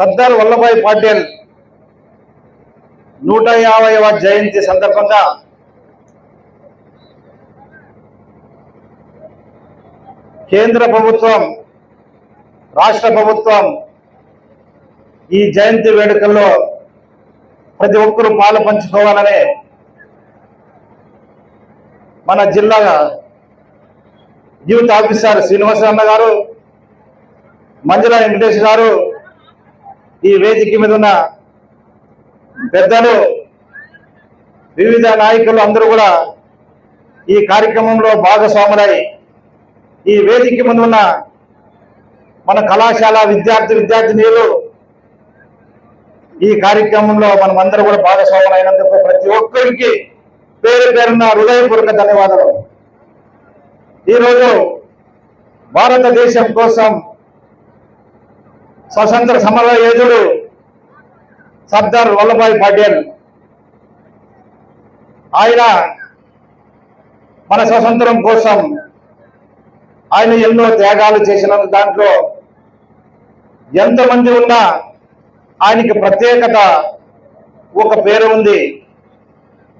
సర్దార్ వల్లభాయ్ పటేల్ నూట యాభైవ జయంతి సందర్భంగా కేంద్ర ప్రభుత్వం రాష్ట్ర ప్రభుత్వం ఈ జయంతి వేడుకల్లో ప్రతి ఒక్కరూ పాలు పంచుకోవాలని మన జిల్లా యూత్ ఆఫీసర్ శ్రీనివాసన్న గారు మంజుల వెంకటేష్ గారు ఈ వేదిక మీద ఉన్న పెద్దలు వివిధ నాయకులు అందరూ కూడా ఈ కార్యక్రమంలో భాగస్వాములై ఈ వేదిక ముందు ఉన్న మన కళాశాల విద్యార్థి విద్యార్థినీలు ఈ కార్యక్రమంలో మనం అందరూ కూడా భాగస్వాములు అయినందుకు ప్రతి ఒక్కరికి పేరు పేరున్న హృదయపూర్వక ధన్యవాదాలు. ఈరోజు భారతదేశం కోసం స్వతంత్ర సమర యోధుడు సర్దార్ వల్లభాయ్ పటేల్. ఆయన మన స్వతంత్రం కోసం ఆయన ఎన్నో త్యాగాలు చేసిన దాంట్లో ఎంతమంది ఉన్నా ఆయనకి ప్రత్యేకత ఒక పేరు ఉంది.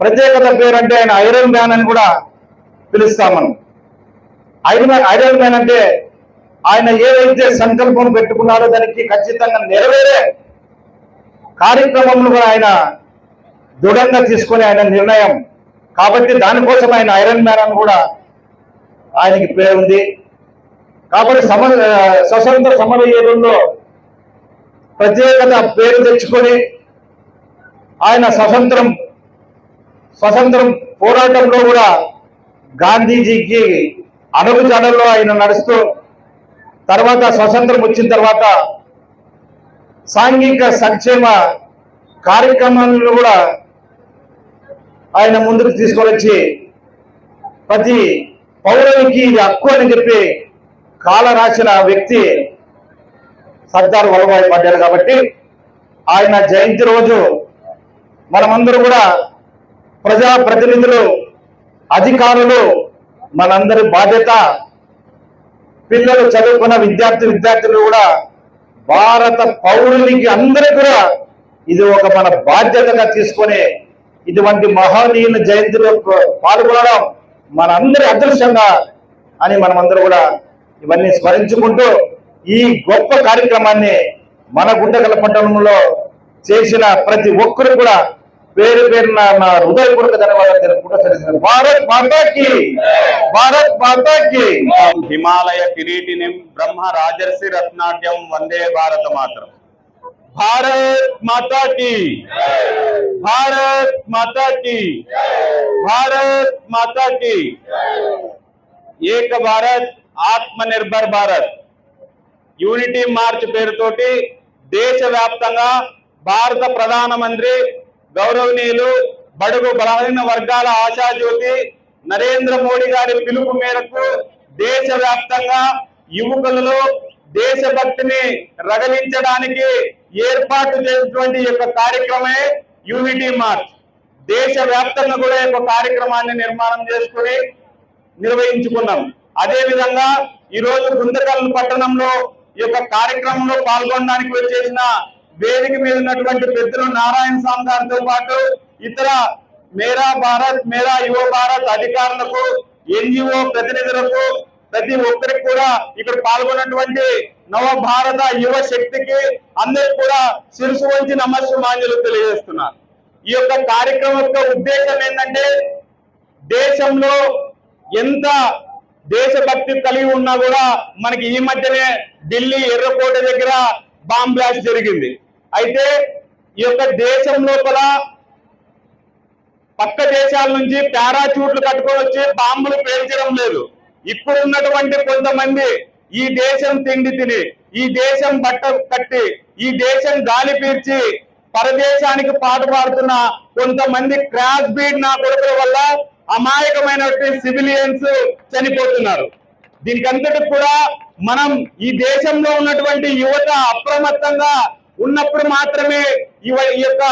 ప్రత్యేకత పేరు అంటే ఆయన ఐరన్ మ్యాన్ అని కూడా పిలుస్తాం మనం. ఐరన్ ఐరన్ మ్యాన్ అంటే ఆయన ఏదైతే సంకల్పం పెట్టుకున్నారో దానికి ఖచ్చితంగా నెరవేరే కార్యక్రమంలో ఆయన దృఢంగా తీసుకునే ఆయన నిర్ణయం. కాబట్టి దానికోసం ఆయన ఐరన్ మ్యాన్ అని కూడా ఆయనకి పేరు ఉంది. కాబట్టి సమ స్వతంత్ర సమర యోధుల్లో ప్రత్యేకత పేరు తెచ్చుకొని ఆయన స్వతంత్రం స్వతంత్రం పోరాటంలో కూడా గాంధీజీకి అడుగు ఆయన నడుస్తూ తర్వాత స్వతంత్రం వచ్చిన తర్వాత సాంఘిక సంక్షేమ కార్యక్రమాలను కూడా ఆయన ముందుకు తీసుకొని ప్రతి పౌరునికి ఇది హక్కు అని చెప్పి కాల రాసిన వ్యక్తి సర్దార్ వల్లభాయ్ పడ్డారు కాబట్టి ఆయన జయంతి రోజు మనమందరూ కూడా ప్రజా ప్రతినిధులు అధికారులు మనందరి బాధ్యత పిల్లలు చదువుకున్న విద్యార్థి విద్యార్థులు కూడా భారత పౌరునికి అందరూ కూడా ఇది ఒక మన బాధ్యతగా తీసుకొని ఇటువంటి మహనీయుల జయంతిలో పాల్గొనడం మనందరి అదృష్టంగా అని మనమందరూ కూడా ఇవన్నీ స్మరించుకుంటూ ఈ గొప్ప కార్యక్రమాన్ని మన గుండగల పట్టణంలో చేసిన ప్రతి ఒక్కరు కూడా పేరు పేరున నా హృదయపూర్వక ధన్యవాదాలు తెలుపుకుంటూ తెలిసిన భారత్ మాతాకి భారత్ మాతాకి హిమాలయ కిరీటిని బ్రహ్మ రాజర్షి రత్నాట్యం వందే భారత మాత్రం భారత్ మాతా కి భారత్ మాతా కి భారత్ మాతా కి ఏక భారత్ ఆత్మ నిర్భర్ భారత్ యూనిటీ మార్చ్ పేరుతోటి దేశవ్యాప్తంగా భారత ప్రధానమంత్రి గౌరవనీయులు బడుగు బలహీన వర్గాల ఆశాజ్యోతి నరేంద్ర మోడీ గారి పిలుపు మేరకు దేశవ్యాప్తంగా యువకులలో దేశభక్తిని రగలించడానికి ఏర్పాటు చేసినటువంటి యొక్క కార్యక్రమే యూనిటీ మార్చ్. దేశవ్యాప్తంగా కూడా యొక్క కార్యక్రమాన్ని నిర్మాణం చేసుకుని నిర్వహించుకున్నాం. అదే విధంగా ఈ రోజు గుంతకల్ పట్టణంలో ఈ యొక్క కార్యక్రమంలో పాల్గొనడానికి వచ్చేసిన వేదిక మీద ఉన్నటువంటి పెద్దలు నారాయణ స్వామి గారితో పాటు ఇతర మేరా భారత్ మేరా యువ భారత్ అధికారులకు ఎన్జిఓ ప్రతినిధులకు ప్రతి ఒక్కరికి కూడా ఇక్కడ పాల్గొన్నటువంటి నవ భారత యువ శక్తికి అందరికి కూడా శిరుసు వంచి నమస్సుమాంజలు తెలియజేస్తున్నారు. ఈ యొక్క కార్యక్రమం యొక్క ఉద్దేశం ఏంటంటే దేశంలో ఎంత దేశభక్తి కలిగి ఉన్నా కూడా మనకి ఈ మధ్యనే ఢిల్లీ ఎర్రకోట దగ్గర బాంబ్ బ్లాస్ట్ జరిగింది. అయితే ఈ యొక్క దేశం లోపల పక్క దేశాల నుంచి పారాచూట్లు కట్టుకొని వచ్చి బాంబులు పేల్చడం లేదు. ఇప్పుడు ఉన్నటువంటి కొంతమంది ఈ దేశం తిండి తిని ఈ దేశం బట్ట కట్టి ఈ దేశం గాలి పీల్చి పరదేశానికి పాటుపడుతున్న కొంతమంది క్రాస్ బీడ్ నా కొడుకుల వల్ల అమాయకమైనటువంటి సివిలియన్స్ చనిపోతున్నారు. దీనికంతటి కూడా మనం ఈ దేశంలో ఉన్నటువంటి యువత అప్రమత్తంగా ఉన్నప్పుడు మాత్రమే ఇవ- ఈ యొక్క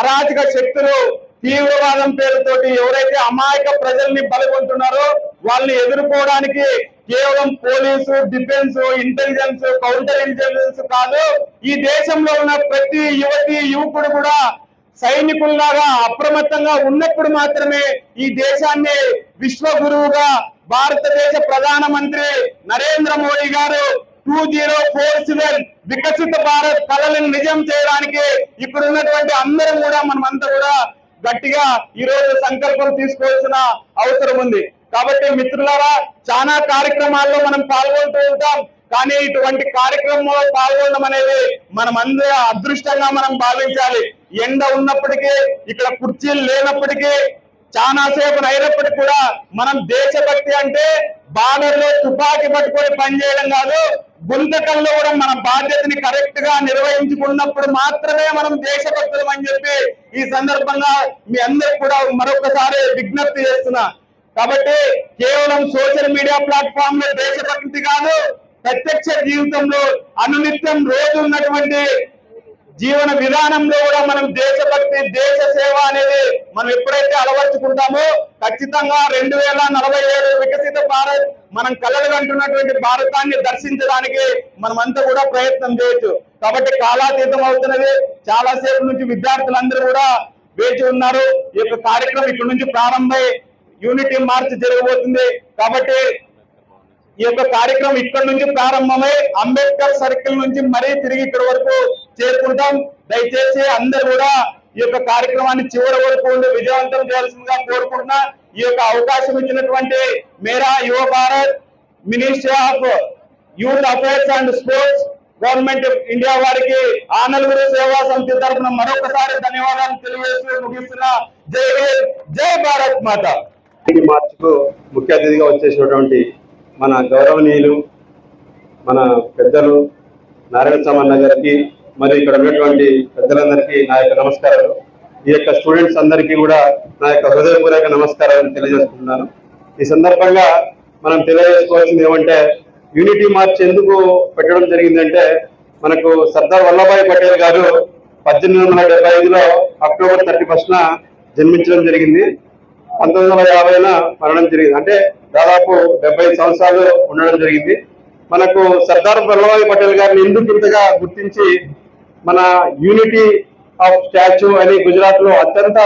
అరాచక శక్తులు తీవ్రవాదం పేరుతోటి ఎవరైతే అమాయక ప్రజల్ని బలగొంటున్నారో వాళ్ళని ఎదుర్కోవడానికి కేవలం police defence intelligence counter intelligence కాదు ఈ దేశంలో ఉన్న ప్రతి యువతి యువకుడు కూడా సైనికుల్లాగా అప్రమత్తంగా ఉన్నప్పుడు మాత్రమే ఈ దేశాన్ని విశ్వ గురువుగా భారతదేశ ప్రధానమంత్రి నరేంద్ర మోడీ గారు టూ జీరో ఫోర్ సెవెన్ వికసిత భారత్ కళలను నిజం చేయడానికి ఇక్కడ ఉన్నటువంటి అందరం కూడా మనమంతా కూడా గట్టిగా ఈ రోజు సంకల్పం తీసుకోవాల్సిన అవసరం ఉంది. కాబట్టి మిత్రులారా చాలా కార్యక్రమాల్లో మనం పాల్గొంటూ ఉంటాం. కానీ ఇటువంటి కార్యక్రమంలో పాల్గొనడం అనేది మనం అందరూ అదృష్టంగా మనం భావించాలి. ఎండ ఉన్నప్పటికీ ఇక్కడ కుర్చీలు లేనప్పటికీ చాలా సేపు అయినప్పటికీ కూడా మనం దేశభక్తి అంటే బార్డర్లో తుపాకీ పట్టుకొని పనిచేయడం కాదు గుంతకంలో కూడా మన బాధ్యతని కరెక్ట్గా నిర్వహించుకున్నప్పుడు మాత్రమే మనం దేశభక్తులం అని చెప్పి ఈ సందర్భంగా మీ అందరికి కూడా మరొకసారి విజ్ఞప్తి చేస్తున్నా. కాబట్టి కేవలం సోషల్ మీడియా ప్లాట్ఫామ్లో దేశభక్తి కాదు ప్రత్యక్ష జీవితంలో అనునిత్యం రోజు ఉన్నటువంటి జీవన విధానంలో కూడా మనం దేశభక్తి దేశ సేవ అనేది మనం ఎప్పుడైతే అలవర్చుకుంటామో ఖచ్చితంగా రెండు వేల నలభై ఏడు వికసిత భారత్ మనం కలలు కంటున్నటువంటి భారతాన్ని దర్శించడానికి మనమంతా కూడా ప్రయత్నం చేయొచ్చు. కాబట్టి కాలాతీతం అవుతున్నది. చాలా సేపు నుంచి విద్యార్థులందరూ కూడా వేచి ఉన్నారు. ఈ యొక్క కార్యక్రమం ఇక్కడ నుంచి ప్రారంభమై యూనిటీ మార్చ్ జరగబోతుంది. కాబట్టి ఈ యొక్క కార్యక్రమం ఇక్కడ నుంచి ప్రారంభమై అంబేద్కర్ సర్కిల్ నుంచి మరీ తిరిగి ఇక్కడ వరకు చేరుకుంటాం. దయచేసి అందరు కూడా ఈ యొక్క కార్యక్రమాన్ని చివరి వరకు ఉండి విజయవంతం చేయాల్సిందిగా కోరుకుంటున్నా. ఈ యొక్క అవకాశం ఇచ్చినటువంటి Mera Yuva Bharat ministry of youth affairs and sports government India వారికి ఆ నలుగురు సేవా సమితి తరఫున మరొకసారి ధన్యవాదాలు తెలియజేస్తూ ముగిస్తున్నా. జై హింద్ జై భారత్ మాత. మార్చుకు ముఖ్య అతిథిగా వచ్చేసినటువంటి మన గౌరవనీయులు మన పెద్దలు నారాయణ సామన్న గారికి మరి ఇక్కడ ఉన్నటువంటి పెద్దలందరికీ నా యొక్క నమస్కారాలు. ఈ యొక్క స్టూడెంట్స్ అందరికీ కూడా నా యొక్క హృదయపూర్వక నమస్కారాలను తెలియజేస్తున్నాను ఈ సందర్భంగా మనం తెలియజేసుకోవాల్సింది ఏమంటే యూనిటీ మార్చ్ ఎందుకు పెట్టడం జరిగిందంటే మనకు సర్దార్ వల్లభాయ్ పటేల్ గారు పద్దెనిమిది వందల డెబ్బై ఐదులో అక్టోబర్ థర్టీ ఫస్ట్న జన్మించడం జరిగింది. పంతొమ్మిది వందల యాభైన మరణం జరిగింది. అంటే దాదాపు డెబ్బై సంవత్సరాలు ఉండడం జరిగింది. మనకు సర్దార్ వల్లభాయ్ పటేల్ గారిని ఎందుకు ఇంతగా గుర్తించి మన యూనిటీ ఆఫ్ స్టాచ్యూ అని గుజరాత్లో అత్యంత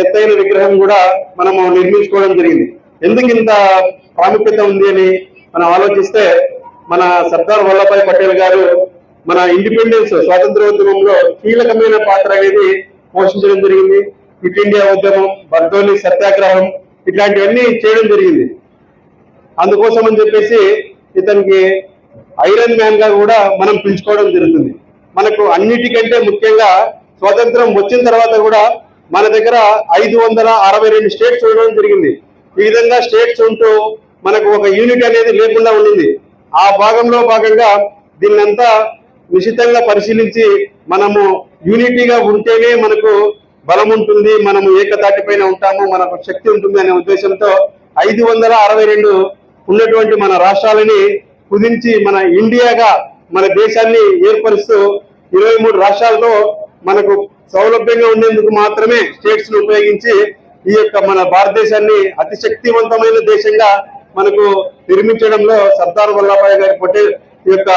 ఎత్తైన విగ్రహం కూడా మనము నిర్మించుకోవడం జరిగింది. ఎందుకు ఇంత ప్రాముఖ్యత ఉంది అని మనం ఆలోచిస్తే మన సర్దార్ వల్లభాయ్ పటేల్ గారు మన ఇండిపెండెన్స్ స్వాతంత్రోద్యమంలో కీలకమైన పాత్ర అనేది పోషించడం జరిగింది. క్విట్ ఇండియా ఉద్యమం బర్దోలి సత్యాగ్రహం ఇట్లాంటివన్నీ చేయడం జరిగింది. అందుకోసం అని చెప్పేసి ఇతనికి ఐరన్ మ్యాన్గా కూడా మనం పిలుచుకోవడం జరుగుతుంది. మనకు అన్నిటికంటే ముఖ్యంగా స్వాతంత్రం వచ్చిన తర్వాత కూడా మన దగ్గర ఐదు వందల అరవై రెండు స్టేట్స్ ఉండడం జరిగింది. ఈ విధంగా స్టేట్స్ ఉంటూ మనకు ఒక యూనిట్ అనేది లేకుండా ఉండింది. ఆ భాగంలో భాగంగా దీన్నంతా నిశితంగా పరిశీలించి మనము యూనిటీగా ఉంటేనే మనకు బలం ఉంటుంది మనము ఏకతాటిపైన ఉంటాము మనకు శక్తి ఉంటుంది అనే ఉద్దేశంతో ఐదు వందల అరవై రెండు ఉన్నటువంటి మన రాష్ట్రాలని కుదించి మన ఇండియాగా మన దేశాన్ని ఏర్పరుస్తూ ఇరవై మూడు రాష్ట్రాలతో మనకు సౌలభ్యంగా ఉండేందుకు మాత్రమే స్టేట్స్ను ఉపయోగించి ఈ యొక్క మన భారతదేశాన్ని అతి శక్తివంతమైన దేశంగా మనకు నిర్మించడంలో సర్దార్ వల్లభాయ్ గారి పటేల్ యొక్క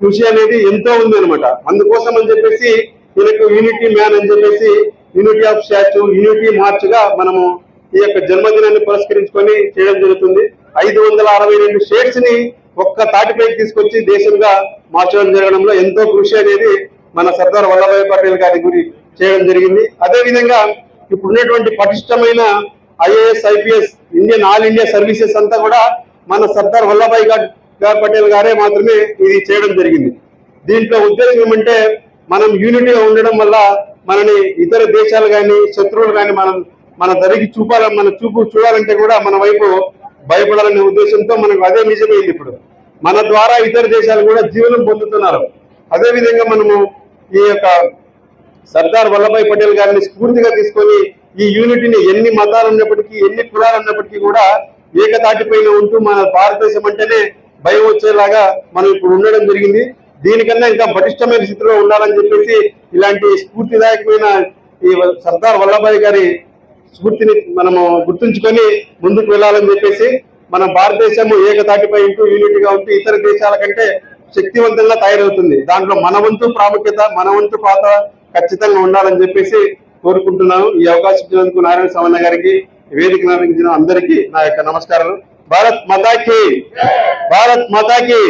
కృషి అనేది ఎంతో ఉంది అనమాట అందుకోసం అని చెప్పేసి ఈయనకు యూనిటీ మ్యాన్ అని చెప్పేసి యూనిటీ ఆఫ్ స్టాచ్యూ యూనిటీ మార్చ్గా మనము ఈ యొక్క జన్మదినాన్ని పురస్కరించుకొని చేయడం జరుగుతుంది. ఐదు వందల అరవై రెండు స్టేట్స్ని ఒక్క తాటిపైకి తీసుకొచ్చి దేశంగా మార్చడం జరగడంలో ఎంతో కృషి అనేది మన సర్దార్ వల్లభాయ్ పటేల్ గారి గురి చేయడం జరిగింది. అదే విధంగా పటిష్టమైన IAS IPS Indian all India services అంతా కూడా మన సర్దార్ వల్లభాయ్ గారి గారి పటేల్ గారే మాత్రమే ఇది చేయడం జరిగింది. దీంట్లో ఉద్దేశం ఏమంటే మనం యూనిటీగా ఉండడం వల్ల మనని ఇతర దేశాలు కానీ శత్రువులు కానీ మనం మన దరికి చూపాల మన చూపు చూడాలంటే కూడా మన వైపు భయపడాలనే ఉద్దేశంతో మనకు అదే నిజమైంది ఇప్పుడు. మన ద్వారా ఇతర దేశాలు కూడా జీవనం పొందుతున్నారు. అదేవిధంగా మనము ఈ యొక్క సర్దార్ వల్లభాయ్ పటేల్ గారిని స్ఫూర్తిగా తీసుకొని ఈ యూనిటీని ఎన్ని మతాలు ఉన్నప్పటికీ ఎన్ని కులాలు ఉన్నప్పటికీ కూడా ఏకతాటిపైన ఉంటూ మన భారతదేశం అంటేనే భయం వచ్చేలాగా మనం ఇప్పుడు ఉండడం జరిగింది. దీనికన్నా ఇంకా పటిష్టమైన స్థితిలో ఉండాలని చెప్పేసి ఇలాంటి స్ఫూర్తిదాయకమైన ఈ సర్దార్ వల్లభాయ్ గారి స్ఫూర్తిని మనము గుర్తుంచుకొని ముందుకు వెళ్ళాలని చెప్పేసి మన భారతదేశము ఏకతాటిపై ఉంటూ యూనిటీగా ఉంటూ ఇతర దేశాల కంటే శక్తివంతంగా తయారవుతుంది. దాంట్లో మన వంతు ప్రాముఖ్యత మన వంతు పాత్ర ఖచ్చితంగా ఉండాలని చెప్పేసి కోరుకుంటున్నాను. ఈ అవకాశం ఇచ్చినందుకు నారాయణ సమన్న గారికి వేదిక నిర్వహించిన అందరికీ నా యొక్క నమస్కారాలు. భారత్ మతాకి! భారత్ మతాకి!